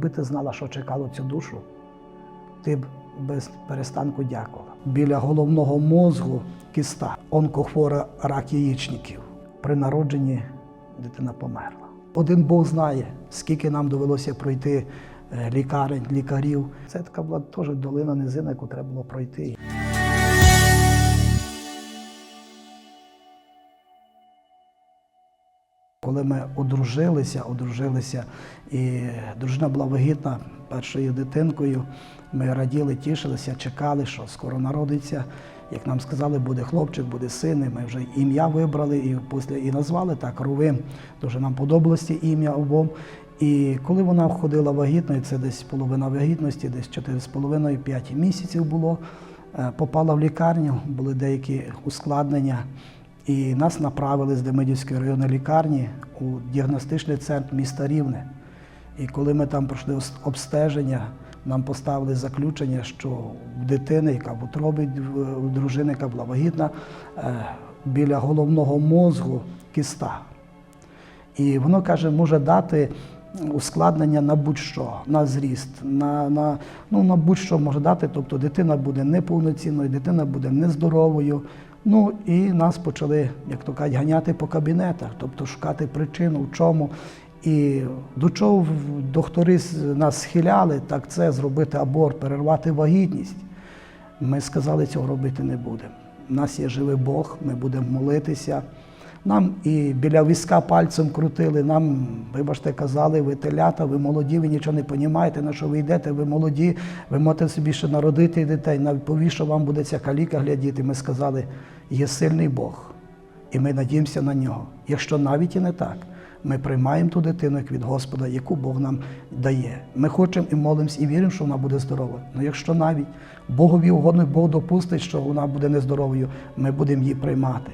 якби ти знала, що чекало цю душу, ти б без перестанку дякувала. Біля головного мозку кіста, онкохвора рак яєчників. При народженні дитина померла. Один Бог знає, скільки нам довелося пройти е, лікарень, лікарів. Це така була теж долина низина, яку треба було пройти. Коли ми одружилися, одружилися, і дружина була вагітна першою дитинкою, ми раділи, тішилися, чекали, що скоро народиться. Як нам сказали, буде хлопчик, буде син. і Ми вже ім'я вибрали і після і назвали так Рувим. Дуже нам подобалось ім'я обом. І коли вона входила вагітною, це десь половина вагітності, десь 4,5-5 місяців було, е, попала в лікарню, були деякі ускладнення. І нас направили з Демидівської районної лікарні у діагностичний центр міста Рівне. І коли ми там пройшли обстеження, нам поставили заключення, що в дитини, яка в утробі в- дружини, яка була вагітна, е, біля головного мозку кіста. І воно каже, може дати ускладнення на будь-що, на зріст, на, на, ну, на будь-що може дати. Тобто дитина буде неповноцінною, дитина буде нездоровою. Ну і нас почали, як то кажуть, ганяти по кабінетах, тобто шукати причину, в чому. І до чого доктори нас схиляли, так це зробити аборт, перервати вагітність. Ми сказали, цього робити не будемо. У нас є живий Бог, ми будемо молитися. Нам і біля візка пальцем крутили, нам, вибачте, казали, ви телята, ви молоді, ви нічого не розумієте, на що ви йдете, ви молоді, ви можете собі ще народити дітей, навіщо вам буде ця каліка глядіти. Ми сказали, є сильний Бог, і ми надіємося на нього. Якщо навіть і не так, ми приймаємо ту дитину як від Господа, яку Бог нам дає. Ми хочемо і молимось, і віримо, що вона буде здорова. Ну якщо навіть Богові угодно, Бог допустить, що вона буде нездоровою, ми будемо її приймати.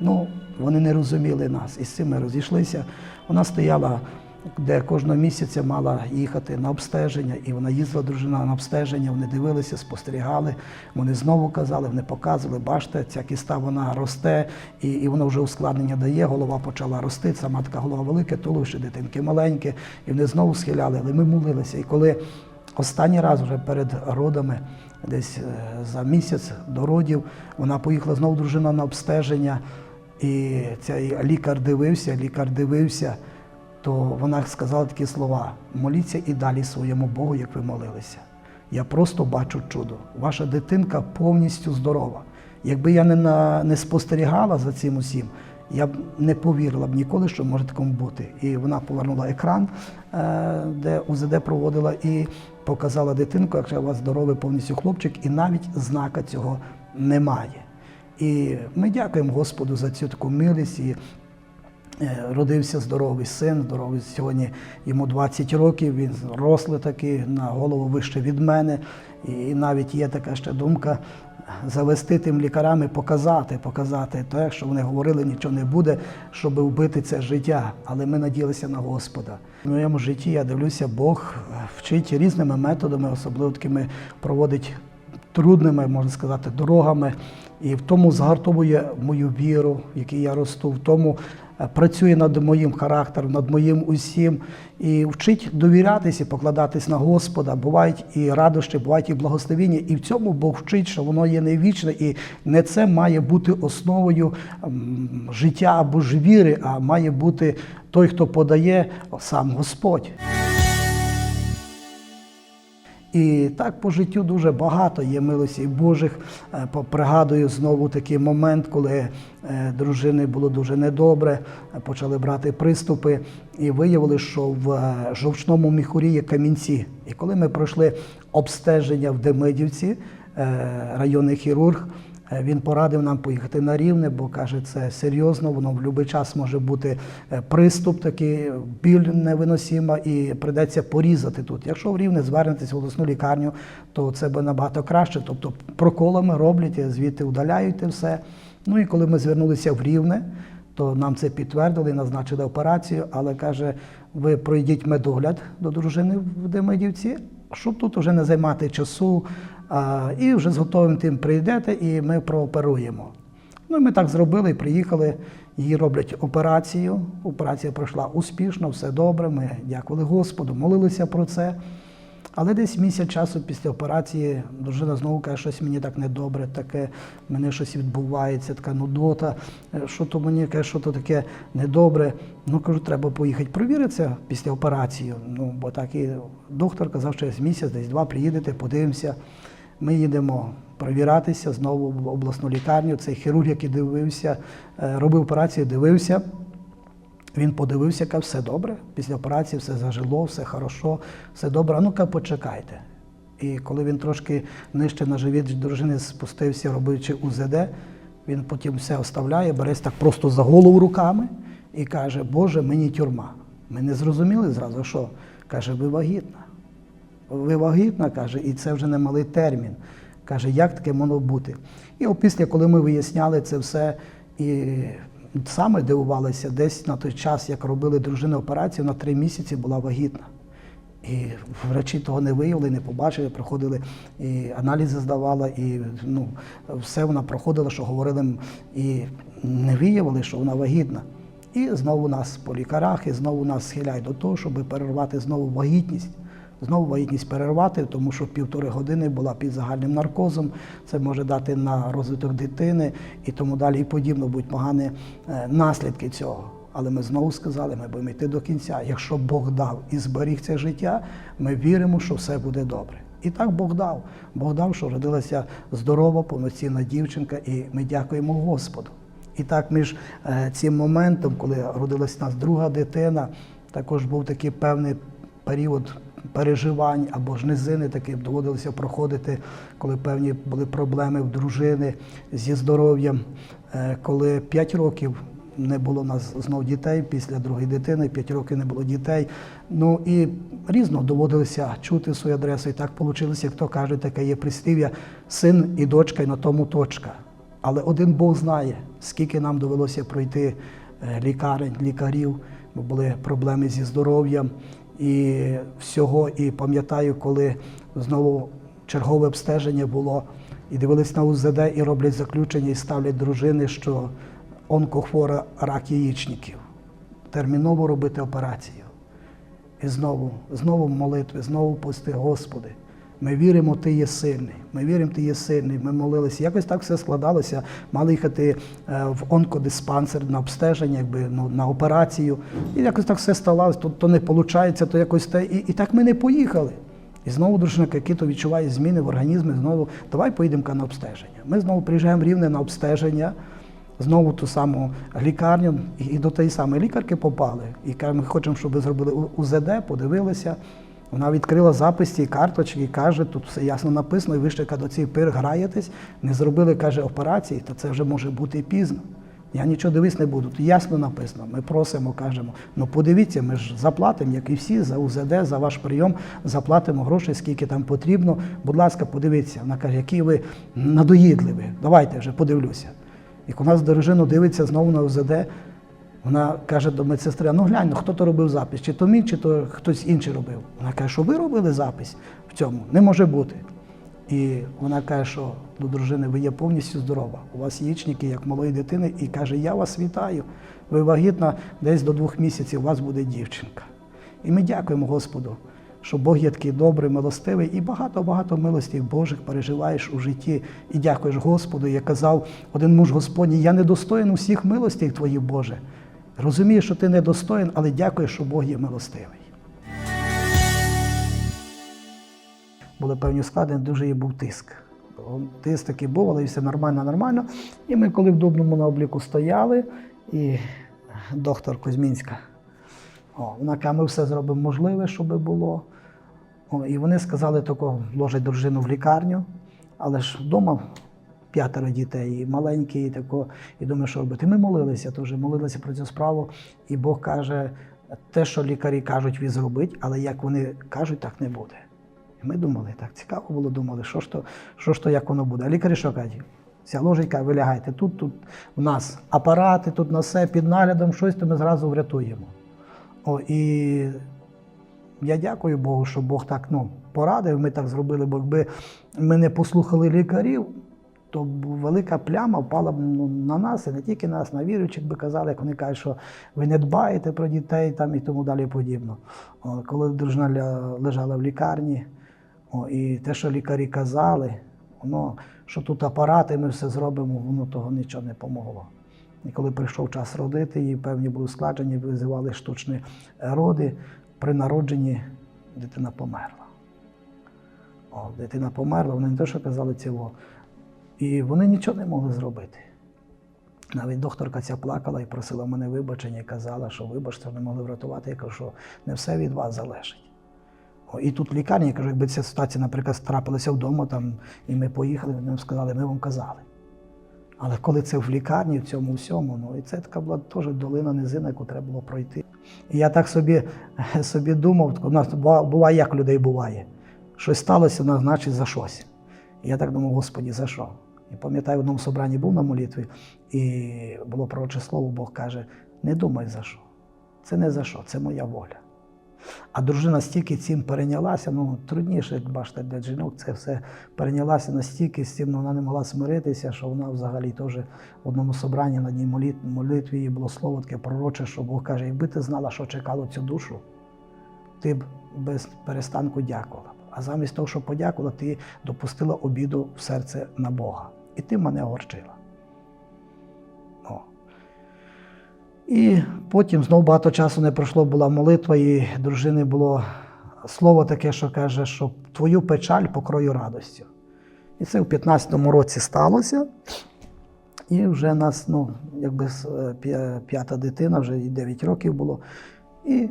Ну, вони не розуміли нас. І з цим ми розійшлися. Вона стояла, де кожного місяця мала їхати на обстеження, і вона їздила дружина на обстеження, вони дивилися, спостерігали. Вони знову казали, вони показували, бачите, ця кіста вона росте, і, і вона вже ускладнення дає, голова почала рости, сама така голова велика, туловище дитинки маленьке, і вони знову схиляли, але ми молилися. І коли останній раз вже перед родами, десь е, за місяць до родів, вона поїхала знову дружина на обстеження. І цей лікар дивився, лікар дивився, то вона сказала такі слова: моліться і далі своєму Богу, як ви молилися. Я просто бачу чудо. Ваша дитинка повністю здорова. Якби я не, на, не спостерігала за цим усім, я б не повірила б ніколи, що може такому бути. І вона повернула екран, е, де УЗД проводила, і показала дитинку, якщо у вас здоровий повністю хлопчик, і навіть знака цього немає. І ми дякуємо Господу за цю таку милість. І е, родився здоровий син, здоровий сьогодні йому 20 років, він рослий такий, на голову вище від мене. І навіть є така ще думка завести тим лікарям і показати, показати те, що вони говорили, нічого не буде, щоб вбити це життя. Але ми надіялися на Господа. В моєму житті я дивлюся, Бог вчить різними методами, особливо такими проводить трудними, можна сказати, дорогами. І в тому згартовує мою віру, в якій я росту, в тому е, працює над моїм характером, над моїм усім, і вчить довірятися, покладатись на Господа. Бувають і радощі, бувають і благословіння. І в цьому Бог вчить, що воно є не вічне, і не це має бути основою життя або ж віри, а має бути той, хто подає сам Господь. І так по життю дуже багато є милості Божих. Е, Пригадую знову такий момент, коли е, дружини було дуже недобре, е, почали брати приступи, і виявили, що в жовчному міхурі є камінці. І коли ми пройшли обстеження в Демидівці, районний хірург. Е, Він порадив нам поїхати на рівне, бо каже, це серйозно, воно в будь-який час може бути е, приступ, такий біль невиносима, і прийдеться порізати тут. Якщо в рівне звернетесь в обласну лікарню, то це буде набагато краще. Тобто проколами роблять, звідти удаляють все. Ну і коли ми звернулися в рівне, то нам це підтвердили, назначили операцію, але каже, ви пройдіть медогляд до дружини в Демидівці, щоб тут вже не займати часу, і вже з готовим тим прийдете, і ми прооперуємо. Ну ми так зробили, приїхали, Її роблять операцію. Операція пройшла успішно, все добре. Ми дякували Господу, молилися про це. Але десь місяць часу після операції дружина знову каже, щось мені так недобре, таке, мене щось відбувається, така нудота, що то мені каже, що то таке недобре. Ну кажу, треба поїхати провіритися після операції. Ну, бо так і доктор казав, що через місяць, десь два приїдете, подивимося. Ми їдемо провіратися знову в обласну лікарню. Цей хірург, який дивився, е, робив операцію, дивився. Він подивився, каже, все добре. Після операції все зажило, все хорошо, все добре. А ну-ка, почекайте. І коли він трошки нижче на живіт дружини спустився, робивши УЗД, він потім все оставляє, береться так просто за голову руками і каже, Боже, мені тюрма. Ми не зрозуміли зразу, що? Каже, ви вагітна. Ви вагітна, каже, і це вже не малий термін. Каже, як таке могло бути? І опісля, коли ми виясняли це все, і саме дивувалися, десь на той час, як робили дружини операцію, на три місяці була вагітна. І врачі того не виявили, не побачили, проходили і аналізи здавала, і ну, все вона проходила, що говорили, і не виявили, що вона вагітна. І знову нас по лікарях, і знову нас схиляють до того, щоб перервати знову вагітність. Знову вагітність перервати, тому що півтори години була під загальним наркозом. Це може дати на розвиток дитини і тому далі і подібно будуть погані е, наслідки цього. Але ми знову сказали, ми будемо йти до кінця. Якщо Бог дав і зберіг це життя, ми віримо, що все буде добре. І так Бог дав. Бог дав, що родилася здорова, повноцінна дівчинка, і ми дякуємо Господу. І так між е, цим моментом, коли родилась у нас друга дитина, також був такий певний період переживань або ж низини такі доводилося проходити, коли певні були проблеми в дружини зі здоров'ям, Е, коли 5 років не було у нас знов дітей після другої дитини, 5 років не було дітей. Ну і різно доводилося чути свою адресу. І так вийшло, як то каже, таке є прислів'я син і дочка, і на тому точка. Але один Бог знає, скільки нам довелося пройти е, лікарень, лікарів, бо були проблеми зі здоров'ям і всього. І пам'ятаю, коли знову чергове обстеження було, і дивились на УЗД, і роблять заключення, і ставлять дружини, що онкохвора рак яєчників. Терміново робити операцію. І знову, знову молитви, знову пости, Господи. Ми віримо, Ти є сильний. Ми віримо, Ти є сильний. Ми молилися. Якось так все складалося. Мали їхати е, в онкодиспансер на обстеження, якби ну, на операцію. І якось так все сталося. То, то не виходить, то якось те. І, і так ми не поїхали. І знову дружина Кикито відчуває зміни в організмі. Знову давай поїдемо на обстеження. Ми знову приїжджаємо рівне на обстеження. Знову ту саму лікарню, і, до тієї самої лікарки попали. І каже, ми хочемо, щоб ви зробили УЗД, подивилися. Вона відкрила запис цієї карточки і каже, тут все ясно написано, і ви ще до цих пир граєтесь, не зробили, каже, операції, то це вже може бути і пізно. Я нічого дивись не буду. Тут ясно написано. Ми просимо, кажемо, ну подивіться, ми ж заплатимо, як і всі, за УЗД, за ваш прийом, заплатимо грошей, скільки там потрібно. Будь ласка, подивіться. Вона каже, які ви надоїдливі. Давайте вже подивлюся. І коли нас дружина дивиться знову на УЗД, вона каже до медсестри, ну глянь, ну, хто то робив запис, чи то мій, чи то хтось інший робив. Вона каже, що ви робили запис в цьому? Не може бути. І вона каже, що до дружини ви є повністю здорова. У вас яєчники, як малої дитини, і каже, я вас вітаю. Ви вагітна, десь до двох місяців у вас буде дівчинка. І ми дякуємо Господу, що Бог є такий добрий, милостивий, і багато-багато милостей Божих переживаєш у житті. І дякуєш Господу. Я казав один муж Господній, я недостоїн усіх милостей твоїх, Боже. Розумію, що ти недостоїн, але дякую, що Бог є милостивий. Були певні склади, дуже їй був тиск. Тиск такий був, але все нормально, нормально. І ми, коли в Дубному на обліку стояли, і доктор Кузьмінська, о, вона каже, ми все зробимо можливе, щоб було. О, і вони сказали, тако, ложать дружину в лікарню, але ж вдома п'ятеро дітей, і маленькі, і тако, і думаю, що робити. Ми молилися теж, молилися про цю справу, і Бог каже, те, що лікарі кажуть, він зробить, але як вони кажуть, так не буде. І ми думали, так цікаво було, думали, що ж то, що ж то як воно буде. А лікарі що кажуть? Ця ложечка, ви тут, тут у нас апарати, тут на все під наглядом, щось, то ми зразу врятуємо. О, і я дякую Богу, що Бог так ну, порадив, ми так зробили, бо якби ми не послухали лікарів, то велика пляма впала б ну, на нас, і не тільки нас, на віруючих би казали, як вони кажуть, що ви не дбаєте про дітей там, і тому далі подібно. О, коли дружина лежала в лікарні, о, і те, що лікарі казали, воно, що тут апарати, ми все зробимо, воно того нічого не помогло. І коли прийшов час родити, її певні були ускладжені, визивали штучні роди. При народженні дитина померла. О, дитина померла, вони не те, що казали цього. І вони нічого не могли зробити. Навіть докторка ця плакала і просила мене вибачення і казала, що вибачте, не могли врятувати. Я кажу, що не все від вас залежить. І тут в лікарні, я кажу, якби ця ситуація, наприклад, трапилася вдома, там, і ми поїхали, вони нам сказали, ми вам казали. Але коли це в лікарні, в цьому всьому, ну і це така була теж долина низина, яку треба було пройти. І я так собі, собі думав, у нас буває, як людей буває. Щось сталося, значить за щось. І я так думав, Господі, за що? І пам'ятаю, в одному собранні був на молитві, і було пророче слово, Бог каже: не думай за що. Це не за що, це моя воля. А дружина стільки цим перейнялася, ну трудніше, як бачите, для жінок це все перейнялася настільки з цим, ну, вона не могла смиритися, що вона взагалі теж в одному собранні на дній молит- молитві їй було слово таке пророче, що Бог каже, якби ти знала, що чекало цю душу, ти б без перестанку дякувала. А замість того, щоб подякувала, ти допустила обіду в серце на Бога. І ти мене огорчила. О. І потім знову багато часу не пройшло, була молитва, і дружини було слово таке, що каже, що твою печаль покрою радостю. І це в 15-му році сталося. І вже нас, ну, якби е, п'я- п'ята дитина, вже і 9 років було. І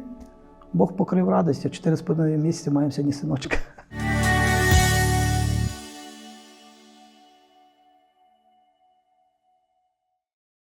Бог покрив радістю. 4,5 місяці маємо сьогодні синочка.